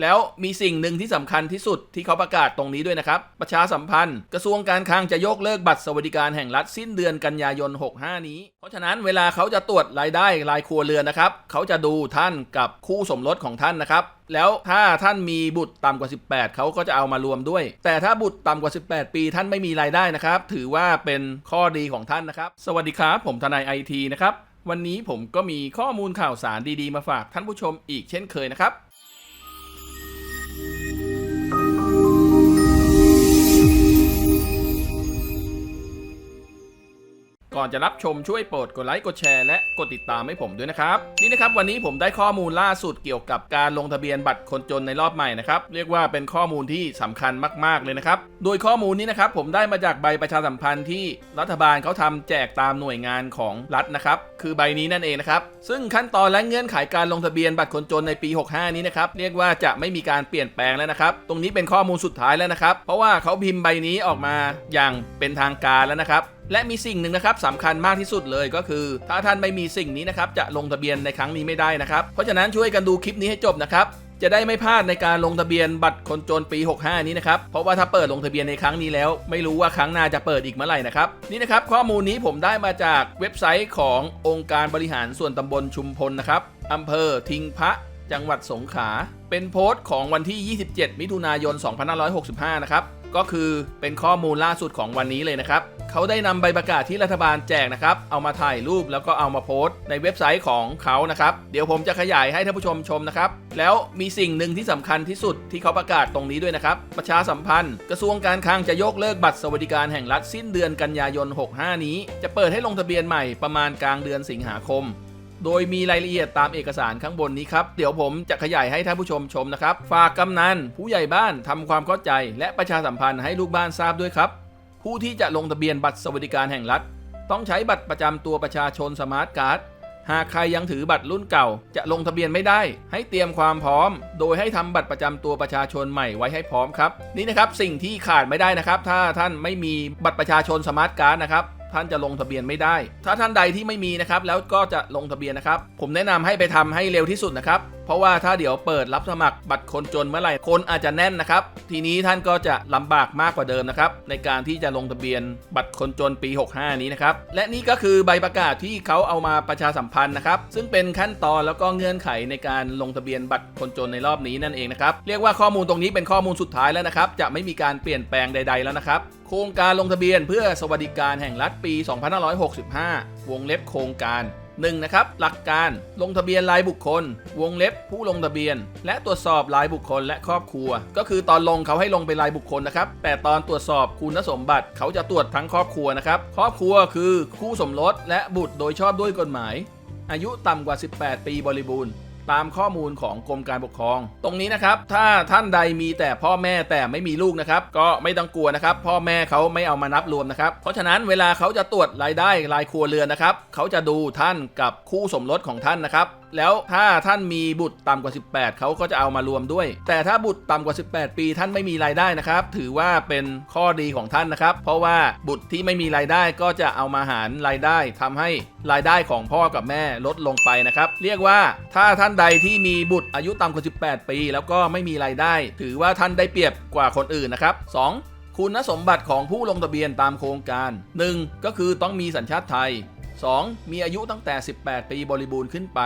แล้วมีสิ่งหนึ่งที่สำคัญที่สุดที่เขาประกาศตรงนี้ด้วยนะครับ ประชาสัมพันธ์ กระทรวงการคลังจะยกเลิกบัตรสวัสดิการแห่งรัฐสิ้นเดือนกันยายน 65 นี้ เพราะฉะนั้นเวลาเขาจะตรวจรายได้รายครัวเรือนนะครับ เขาจะดูท่านกับคู่สมรสของท่านนะครับแล้วถ้าท่านมีบุตรต่ำกว่า 18 เขาก็จะเอามารวมด้วย แต่ถ้าบุตรต่ำกว่า 18 ปีท่านไม่มีรายได้นะครับ ถือว่าเป็นข้อดีของท่านนะครับ สวัสดีครับ ผมทนายไอทีนะครับ วันนี้ผมก็มีข้อมูลข่าวสารดีๆ มาฝากท่านผู้ชมอีกเช่นเคยนะครับ ก่อนจะรับชมช่วยโปรดกดไลค์กดแชร์และกดติดตามให้ผมด้วยนะครับนี่นะครับวันนี้ผมได้ข้อมูลล่าสุดเกี่ยวกับการลงทะเบียนบัตรคนจนในรอบใหม่นะครับเรียกว่าเป็นข้อมูลที่สำคัญมาก ๆเลยนะครับโดยข้อมูลนี้นะครับผมได้มาจากใบประชาสัมพันธ์ที่รัฐบาลเขาทำแจกตามหน่วยงานของรัฐนะครับคือใบนี้นั่นเองนะครับซึ่งขั้นตอนและเงื่อนไขการลงทะเบียนบัตรคนจนในปี 65 นี้นะครับเรียกว่าจะไม่มีการเปลี่ยนแปลงแล้วนะครับตรงนี้เป็นข้อมูลสุดท้ายแล้วนะครับเพราะว่าเขาพิมพ์ใบนี้ออกมาอย่างเป็นทางการแล้วนะครับ และมีสิ่งหนึ่งนะครับสำคัญมากที่สุดเลยก็คือ ถ้าท่านไม่มีสิ่งนี้นะครับจะลงทะเบียนในครั้งนี้ไม่ได้นะครับ เพราะฉะนั้นช่วยกันดูคลิปนี้ให้จบนะครับจะได้ไม่พลาดในการลงทะเบียนบัตรคนจนปี 65 นี้นะครับ เพราะว่าถ้าเปิดลงทะเบียนในครั้งนี้แล้ว ไม่รู้ว่าครั้งหน้าจะเปิดอีกเมื่อไหร่นะครับ นี่นะครับข้อมูลนี้ผมได้มาจากเว็บไซต์ขององค์การบริหารส่วนตำบลชุมพลนะครับอำเภอทิงพระจังหวัดสงขลา เป็นโพสต์ของวันที่ 27 มิถุนายน 2565 นะครับ ก็คือเป็นข้อมูลล่าสุดของวันนี้เลยนะครับ เขาได้นำใบประกาศที่รัฐบาลแจกนะครับ เอามาถ่ายรูปแล้วก็เอามาโพสต์ในเว็บไซต์ของเขานะครับ เดี๋ยวผมจะขยายให้ท่านผู้ชมชมนะครับ แล้วมีสิ่งหนึ่งที่สำคัญที่สุดที่เขาประกาศตรงนี้ด้วยนะครับ ประชาสัมพันธ์ กระทรวงการคลังจะยกเลิกบัตรสวัสดิการแห่งรัฐสิ้นเดือนกันยายน 65 นี้ จะเปิดให้ลงทะเบียนใหม่ประมาณกลางเดือนสิงหาคมโดยมีรายละเอียดตามเอกสารข้างบนนี้ครับ เดี๋ยวผมจะขยายให้ท่านผู้ชมชมนะครับ ฝากกำนันผู้ใหญ่บ้านทำความเข้าใจ และประชาสัมพันธ์ให้ลูกบ้านทราบด้วยครับ ผู้ที่จะลงทะเบียนบัตรสวัสดิการแห่งรัฐ ต้องใช้บัตรประจำตัวประชาชนสมาร์ทการ์ดหากใครยังถือบัตรรุ่นเก่าจะลงทะเบียนไม่ได้ ให้เตรียมความพร้อม โดยให้ทำบัตรประจำตัวประชาชนใหม่ไว้ให้พร้อมครับ นี่นะครับสิ่งที่ขาดไม่ได้นะครับ ถ้าท่านไม่มีบัตรประชาชนสมาร์ทการ์ดนะครับท่านจะลงทะเบียนไม่ได้ ถ้าท่านใดที่ไม่มีนะครับแล้วก็จะลงทะเบียนนะครับ ผมแนะนำให้ไปทำให้เร็วที่สุดนะครับเพราะว่าถ้าเดี๋ยวเปิดรับสมัครบัตรคนจนเมื่อไหร่คนอาจจะแน่นนะครับ ทีนี้ท่านก็จะลำบากมากกว่าเดิมนะครับ ในการที่จะลงทะเบียนบัตรคนจนปี 65 นี้นะครับ และนี่ก็คือใบประกาศที่เขาเอามาประชาสัมพันธ์นะครับ ซึ่งเป็นขั้นตอนแล้วก็เงื่อนไขในการลงทะเบียนบัตรคนจนในรอบนี้นั่นเองนะครับเรียกว่าข้อมูลตรงนี้เป็นข้อมูลสุดท้ายแล้วนะครับ จะไม่มีการเปลี่ยนแปลงใด ๆแล้วนะครับโครงการลงทะเบียนเพื่อสวัสดิการแห่งรัฐปี 2565 วงเล็บโครงการ 1 นะครับหลักการลงทะเบียนรายบุคคล วงเล็บผู้ลงทะเบียน และตรวจสอบรายบุคคลและครอบครัว ก็คือตอนลงเขาให้ลงเป็นรายบุคคลนะครับแต่ตอนตรวจสอบคุณสมบัติเขาจะตรวจทั้งครอบครัวนะครับครอบครัวคือคู่สมรสและบุตรโดยชอบด้วยกฎหมาย อายุต่ำกว่า 18 ปีบริบูรณ์ ตามข้อมูลของกรมการปกครอง ตรงนี้นะครับถ้าท่านใดมีแต่พ่อแม่แต่ไม่มีลูกนะครับ ก็ไม่ต้องกลัวนะครับ พ่อแม่เขาไม่เอามานับรวมนะครับ เพราะฉะนั้นเวลาเขาจะตรวจรายได้รายครัวเรือนนะครับเขาจะดูท่านกับคู่สมรสของท่านนะครับ แล้วถ้าท่านมีบุตรต่ำกว่า 18 เขาก็จะเอามารวมด้วย แต่ถ้าบุตรต่ำกว่า 18 ปีท่านไม่มีรายได้นะครับ ถือว่าเป็นข้อดีของท่านนะครับ เพราะว่าบุตรที่ไม่มีรายได้ก็จะเอามาหารรายได้ทำให้รายได้ของพ่อกับแม่ลดลงไปนะครับ เรียกว่าถ้าท่านใดที่มีบุตรอายุต่ำกว่า 18 ปี แล้วก็ไม่มีรายได้ ถือว่าท่านได้เปรียบกว่าคนอื่นนะครับ 2. คุณสมบัติของผู้ลงทะเบียนตามโครงการ 1. ก็คือต้องมีสัญชาติไทย 2. มีอายุตั้งแต่ 18 ปีบริบูรณ์ขึ้นไป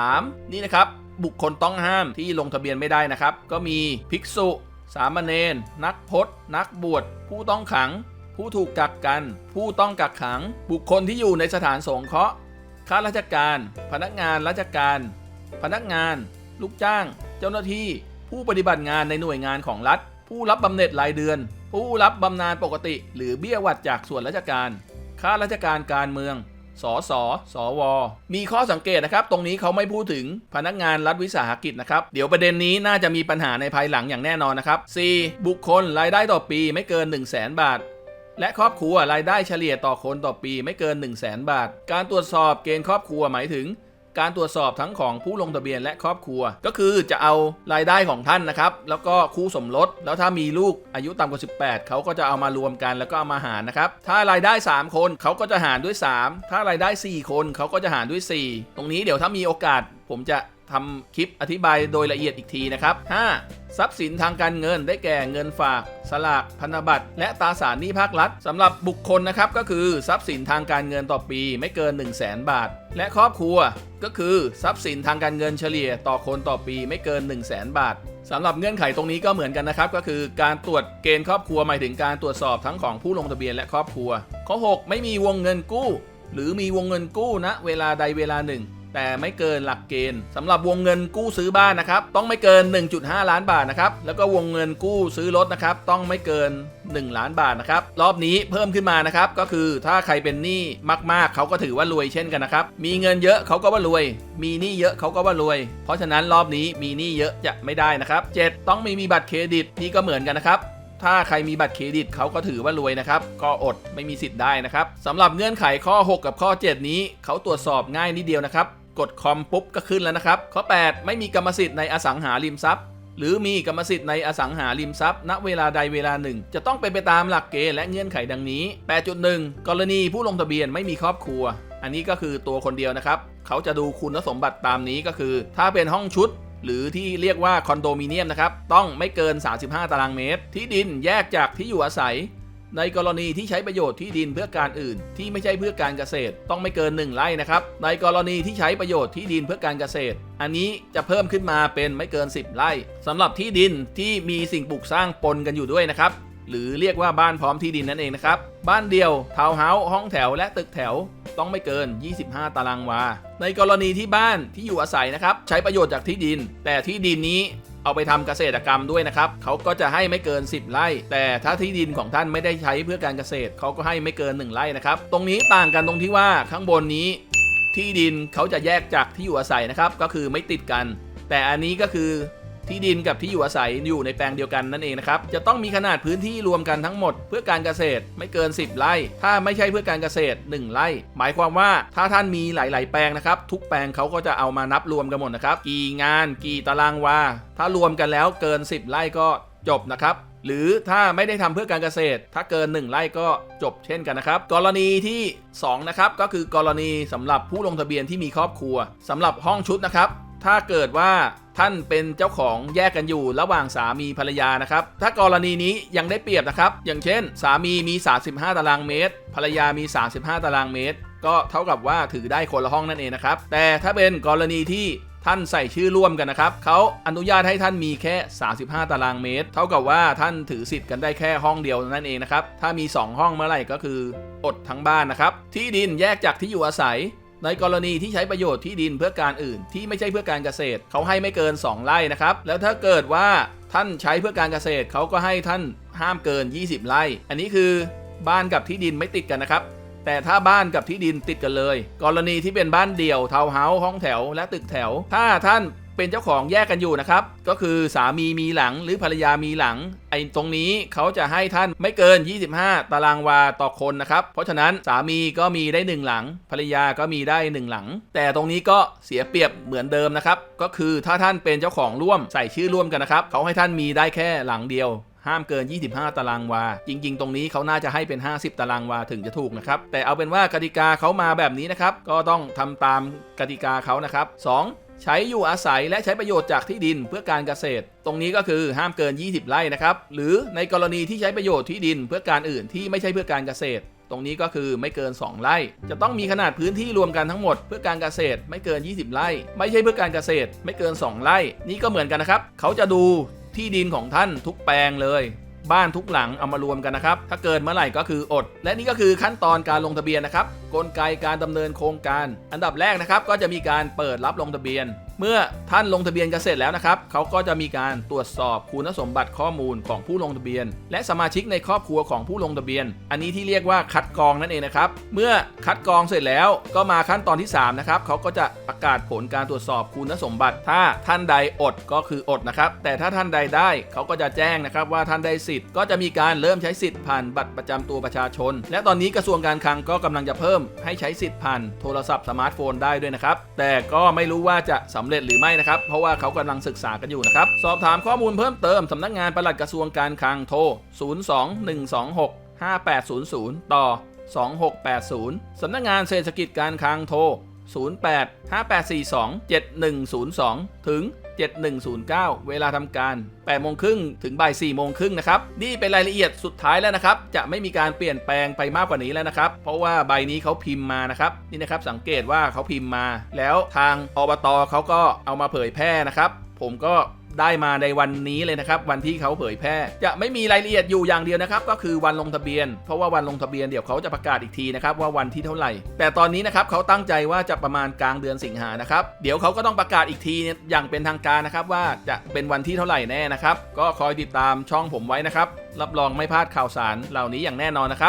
3. นี่นะครับ บุคคลต้องห้ามที่ลงทะเบียนไม่ได้นะครับ ก็มีภิกษุ สามเณรนักพจนักบวช ผู้ต้องขัง ผู้ถูกกักกัน ผู้ต้องกักขัง บุคคลที่อยู่ในสถานสงเคราะห์ข้าราชการ พนักงานราชการ พนักงาน ลูกจ้าง เจ้าหน้าที่ ผู้ปฏิบัติงานในหน่วยงานของรัฐ ผู้รับบำเหน็จรายเดือน ผู้รับบำนาญปกติ หรือเบี้ยหวัดจากส่วนราชการข้าราชการการเมือง สสสว มีข้อสังเกตนะครับ ตรงนี้เขาไม่พูดถึงพนักงานรัฐวิสาหกิจนะครับ เดี๋ยวประเด็นนี้น่าจะมีปัญหาในภายหลังอย่างแน่นอนนะครับ 4. บุคคลรายได้ต่อปีไม่เกิน 1 0 0 0 0แบาท และครอบครัวรายได้เฉลี่ยต่อคนต่อปีไม่เกิน 1 0 0 0 0แบาท การตรวจสอบเกณฑ์ครอบครัวหมายถึง การตรวจสอบทั้งของผู้ลงทะเบียนและครอบครัว ก็คือจะเอารายได้ของท่านนะครับ แล้วก็คู่สมรสแล้วถ้ามีลูกอายุต่ำกว่า 18 เขาก็จะเอามารวมกันแล้วก็เอามาหารนะครับ ถ้ารายได้ 3 คนเขาก็จะหารด้วย 3 ถ้ารายได้ 4 คนเขาก็จะหารด้วย 4 ตรงนี้เดี๋ยวถ้ามีโอกาสผมจะ ทำคลิปอธิบายโดยละเอียดอีกทีนะครับ 5. ทรัพย์สินทางการเงินได้แก่เงินฝาก สลากพันธบัตร และตราสารหนี้ภาครัฐสำหรับบุคคลนะครับก็คือทรัพย์สินทางการเงินต่อปีไม่เกิน 1 0 0 0 0แบาท และครอบครัวก็คือทรัพย์สินทางการเงินเฉลี่ยต่อคนต่อปีไม่เกิน 1 0 0 0 0แบาทสำหรับเงื่อนไขตรงนี้ก็เหมือนกันนะครับ ก็คือการตรวจเกณฑ์ครอบครัวหมายถึงการตรวจสอบทั้งของผู้ลงทะเบียนและครอบครัว ข้อ 6 ไม่มีวงเงินกู้ หรือมีวงเงินกู้ณเวลาใดเวลาหนึ่ง แต่ไม่เกินหลักเกณฑ์สำหรับวงเงินกู้ซื้อบ้านนะครับต้องไม่เกิน 1.5 ล้านบาทนะครับแล้วก็วงเงินกู้ซื้อรถนะครับต้องไม่เกิน 1 ล้านบาทนะครับรอบนี้เพิ่มขึ้นมานะครับก็คือถ้าใครเป็นหนี้มากๆ เขาก็ถือว่ารวยเช่นกันนะครับมีเงินเยอะเขาก็ว่ารวย มีหนี้เยอะเขาก็ว่ารวย เพราะฉะนั้นรอบนี้มีหนี้เยอะจะไม่ได้นะครับ7ต้องไม่มีบัตรเครดิตนี่ก็เหมือนกันนะครับถ้าใครมีบัตรเครดิตเขาก็ถือว่ารวยนะครับ ก็อดไม่มีสิทธิ์ได้นะครับสำหรับเงื่อนไขข้อ 6 กับข้อ 7 นี้เขาตรวจสอบง่ายนิดเดียวนะครับ กดคอมปุ๊บก็ขึ้นแล้วนะครับ ข้อ 8 ไม่มีกรรมสิทธิ์ในอสังหาริมทรัพย์ หรือมีกรรมสิทธิ์ในอสังหาริมทรัพย์ ณเวลาใดเวลาหนึ่ง จะต้องเป็นไปตามหลักเกณฑ์และเงื่อนไขดังนี้ 8.1 กรณีผู้ลงทะเบียนไม่มีครอบครัว อันนี้ก็คือตัวคนเดียวนะครับ เขาจะดูคุณสมบัติตามนี้ก็คือ ถ้าเป็นห้องชุดหรือที่เรียกว่าคอนโดมิเนียมนะครับ ต้องไม่เกิน 35 ตารางเมตร ที่ดินแยกจากที่อยู่อาศัย ในกรณีที่ใช้ประโยชน์ที่ดินเพื่อการอื่น ที่ไม่ใช่เพื่อการเกษตรต้องไม่เกิน 1 ไร่นะครับ ในกรณีที่ใช้ประโยชน์ที่ดินเพื่อการเกษตร อันนี้จะเพิ่มขึ้นมาเป็นไม่เกิน 10 ไร่สำหรับที่ดินที่มีสิ่งปลูกสร้างปนกันอยู่ด้วยนะครับหรือเรียกว่าบ้านพร้อมที่ดินนั่นเองนะครับ บ้านเดียวทาวน์เฮาส์ห้องแถวและตึกแถว ต้องไม่เกิน 25 ตารางวา ในกรณีที่บ้านที่อยู่อาศัยนะครับ ใช้ประโยชน์จากที่ดิน แต่ที่ดินนี้ เอาไปทำเกษตรกรรมด้วยนะครับเขาก็จะให้ไม่เกิน 10 ไร่ แต่ถ้าที่ดินของท่านไม่ได้ใช้เพื่อการเกษตรเขาก็ให้ไม่เกิน 1 ไร่นะครับ ตรงนี้ต่างกันตรงที่ว่าข้างบนนี้ ที่ดินเขาจะแยกจากที่อยู่อาศัยนะครับ ก็คือไม่ติดกัน แต่อันนี้ก็คือ ที่ดินกับที่อยู่อาศัยอยู่ในแปลงเดียวกันนั่นเองนะครับ จะต้องมีขนาดพื้นที่รวมกันทั้งหมด เพื่อการเกษตรไม่เกิน 10 ไร่ ถ้าไม่ใช่เพื่อการเกษตร 1 ไร่ หมายความว่าถ้าท่านมีหลาย ๆ แปลงนะครับ ทุกแปลงเขาก็จะเอามานับรวมกันหมดนะครับ กี่งาน กี่ตารางวา ถ้ารวมกันแล้วเกิน 10 ไร่ก็จบนะครับหรือถ้าไม่ได้ทำเพื่อการเกษตร ถ้าเกิน 1 ไร่ก็จบเช่นกันนะครับ กรณีที่2นะครับก็คือกรณีสำหรับผู้ลงทะเบียนที่มีครอบครัวสำหรับห้องชุดนะครับ ถ้าเกิดว่าท่านเป็นเจ้าของแยกกันอยู่ระหว่างสามีภรรยานะครับ ถ้ากรณีนี้ยังได้เปรียบนะครับ อย่างเช่น สามีมี 35 ตารางเมตร ภรรยามี 35 ตารางเมตร ก็เท่ากับว่าถือได้คนละห้องนั่นเองนะครับ แต่ถ้าเป็นกรณีที่ท่านใส่ชื่อร่วมกันนะครับ เขาอนุญาตให้ท่านมีแค่ 35 ตารางเมตร เท่ากับว่าท่านถือสิทธิ์กันได้แค่ห้องเดียวนั่นเองนะครับ ถ้ามี 2 ห้องเมื่อไหร่ก็คืออดทั้งบ้านนะครับ ที่ดินแยกจากที่อยู่อาศัย ในกรณีที่ใช้ประโยชน์ที่ดินเพื่อการอื่น ที่ไม่ใช่เพื่อการเกษตร เขาให้ไม่เกิน 2 ไร่นะครับ แล้วถ้าเกิดว่าท่านใช้เพื่อการเกษตรเขาก็ให้ท่านห้ามเกิน 20 ไร่ อันนี้คือบ้านกับที่ดินไม่ติดกันนะครับ แต่ถ้าบ้านกับที่ดินติดกันเลย กรณีที่เป็นบ้านเดี่ยว ทาวน์เฮาส์ห้องแถวและตึกแถว ถ้าท่านเป็นเจ้าของแยกกันอยู่นะครับ ก็คือสามีมีหลังหรือภรรยามีหลัง ไอ้ตรงนี้เขาจะให้ท่านไม่เกิน 25 ตารางวาต่อคนนะครับ เพราะฉะนั้นสามีก็มีได้ 1 หลัง ภรรยาก็มีได้ 1 หลัง แต่ตรงนี้ก็เสียเปรียบเหมือนเดิมนะครับ ก็คือถ้าท่านเป็นเจ้าของร่วมใส่ชื่อร่วมกันนะครับเขาให้ท่านมีได้แค่หลังเดียวห้ามเกิน 25 ตารางวา จริง ๆ ตรงนี้เขาน่าจะให้เป็น 50 ตารางวาถึงจะถูกนะครับ แต่เอาเป็นว่ากติกาเขามาแบบนี้นะครับ ก็ต้องทำตามกติกาเขานะครับ 2. ใช้อยู่อาศัยและใช้ประโยชน์จากที่ดินเพื่อการเกษตร ตรงนี้ก็คือห้ามเกิน 20 ไร่นะครับ หรือในกรณีที่ใช้ประโยชน์ที่ดินเพื่อการอื่นที่ไม่ใช่เพื่อการเกษตร ตรงนี้ก็คือไม่เกิน 2 ไร่ จะต้องมีขนาดพื้นที่รวมกันทั้งหมดเพื่อการเกษตรไม่เกิน 20 ไร่ ไม่ใช่เพื่อการเกษตร ไม่เกิน 2 ไร่ นี่ก็เหมือนกันนะครับ เขาจะดูที่ดินของท่านทุกแปลงเลย บ้านทุกหลังเอามารวมกันนะครับ ถ้าเกินเมื่อไหร่ก็คืออด และนี่ก็คือขั้นตอนการลงทะเบียนนะครับ กลไกการดำเนินโครงการ อันดับแรกนะครับก็จะมีการเปิดรับลงทะเบียน เมื่อท่านลงทะเบียนกันเสร็จแล้วนะครับเขาก็จะมีการตรวจสอบคุณสมบัติข้อมูลของผู้ลงทะเบียน และสมาชิกในครอบครัวของผู้ลงทะเบียน อันนี้ที่เรียกว่าคัดกรองนั่นเองนะครับ เมื่อคัดกรองเสร็จแล้วก็มาขั้นตอนที่ 3 นะครับเขาก็จะประกาศผลการตรวจสอบคุณสมบัติ ถ้าท่านใดอดก็คืออดนะครับ แต่ถ้าท่านใดได้เขาก็จะแจ้งนะครับว่าท่านได้สิทธิ์ก็จะมีการเริ่มใช้สิทธิ์ผ่านบัตรประจำตัวประชาชน และตอนนี้กระทรวงการคลังก็กำลังจะเพิ่มให้ใช้สิทธิ์ผ่านโทรศัพท์สมาร์ทโฟนได้ด้วยนะครับแต่ก็ไม่รู้ว่าจะสำเร็จหรือไม่นะครับ เพราะว่าเขากำลังศึกษากันอยู่นะครับ สอบถามข้อมูลเพิ่มเติมสำนักงานปลัดกระทรวงการคลังโทร 02126 5800 ต่อ 2680 สำนักงานเศรษฐกิจการคลังโทร 08 5842 7102 ถึง 7109 เวลาทำการ8โมงครึ่งถึงบ่าย4โมงครึ่งนะครับ นี่เป็นรายละเอียดสุดท้ายแล้วนะครับ จะไม่มีการเปลี่ยนแปลงไปมากกว่านี้แล้วนะครับ เพราะว่าใบนี้เขาพิมพ์มานะครับ นี่นะครับสังเกตว่าเขาพิมพ์มา แล้วทางอบตเขาก็เอามาเผยแพร่นะครับ ผมก็ ได้มาในวันนี้เลยนะครับ วันที่เขาเผยแพร่ จะไม่มีรายละเอียดอยู่อย่างเดียวนะครับ ก็คือวันลงทะเบียน เพราะว่าวันลงทะเบียนเดี๋ยวเขาจะประกาศอีกทีนะครับว่าวันที่เท่าไหร่ แต่ตอนนี้นะครับเขาตั้งใจว่าจะประมาณกลางเดือนสิงหานะครับเดี๋ยวเขาก็ต้องประกาศอีกทีอย่างเป็นทางการนะครับว่าจะเป็นวันที่เท่าไหร่แน่นะครับก็คอยติดตามช่องผมไว้นะครับรับรองไม่พลาดข่าวสารเหล่านี้อย่างแน่นอนนะครับ